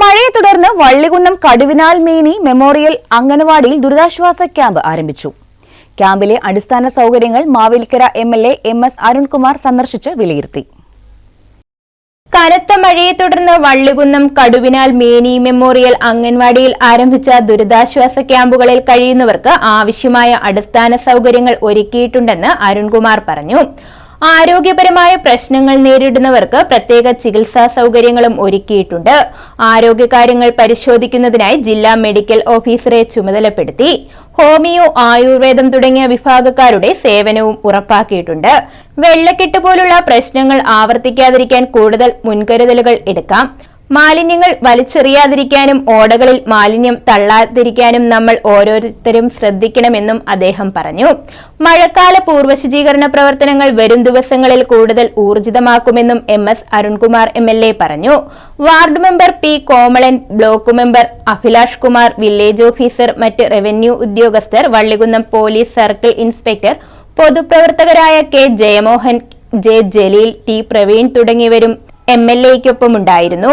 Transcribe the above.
മഴയെ തുടർന്ന് വള്ളികുന്നം കടുവിനാൽ മേനി മെമ്മോറിയൽ അംഗനവാടിയിൽ ദുരിതാശ്വാസ ക്യാമ്പ് ആരംഭിച്ചു. ക്യാമ്പിലെ അടിസ്ഥാന സൗകര്യങ്ങൾ Mavelikkara M L A M S Arunkumar സന്ദർശിച്ച് വിലയിരുത്തി. കനത്ത മഴയെ തുടർന്ന് വള്ളികുന്നം കടുവിനാൽ മേനി മെമ്മോറിയൽ അംഗൻവാടിയിൽ ആരംഭിച്ച ദുരിതാശ്വാസ ക്യാമ്പുകളിൽ കഴിയുന്നവർക്ക് ആവശ്യമായ അടിസ്ഥാന സൗകര്യങ്ങൾ ഒരുക്കിയിട്ടുണ്ടെന്ന് അരുൺകുമാർ പറഞ്ഞു. ആരോഗ്യപരമായ പ്രശ്നങ്ങൾ നേരിടുന്നവർക്ക് പ്രത്യേക ചികിത്സാ സൗകര്യങ്ങളും ഒരുക്കിയിട്ടുണ്ട്. ആരോഗ്യകാര്യങ്ങൾ പരിശോധിക്കുന്നതിനായി ജില്ലാ മെഡിക്കൽ ഓഫീസറെ ചുമതലപ്പെടുത്തി ഹോമിയോ ആയുർവേദം തുടങ്ങിയ വിഭാഗക്കാരുടെ സേവനവും ഉറപ്പാക്കിയിട്ടുണ്ട്. വെള്ളക്കെട്ട് പോലുള്ള പ്രശ്നങ്ങൾ ആവർത്തിക്കാതിരിക്കാൻ കൂടുതൽ മുൻകരുതലുകൾ എടുക്കാം. മാലിന്യങ്ങൾ വലിച്ചെറിയാതിരിക്കാനും ഓടകളിൽ മാലിന്യം തള്ളാതിരിക്കാനും നമ്മൾ ഓരോരുത്തരും ശ്രദ്ധിക്കണമെന്നും അദ്ദേഹം പറഞ്ഞു. മഴക്കാല പൂർവശുചീകരണ പ്രവർത്തനങ്ങൾ വരും ദിവസങ്ങളിൽ കൂടുതൽ ഊർജിതമാക്കുമെന്നും M S Arunkumar M L A പറഞ്ഞു. Ward member P Komalan block member Abhilash Kumar village officer മറ്റ് റവന്യൂ ഉദ്യോഗസ്ഥർ Vallikunnam police circle inspector പൊതുപ്രവർത്തകരായ K Jayamohan J Jaleel T Praveen തുടങ്ങിയവരും എം എൽ എക്കൊപ്പമുണ്ടായിരുന്നു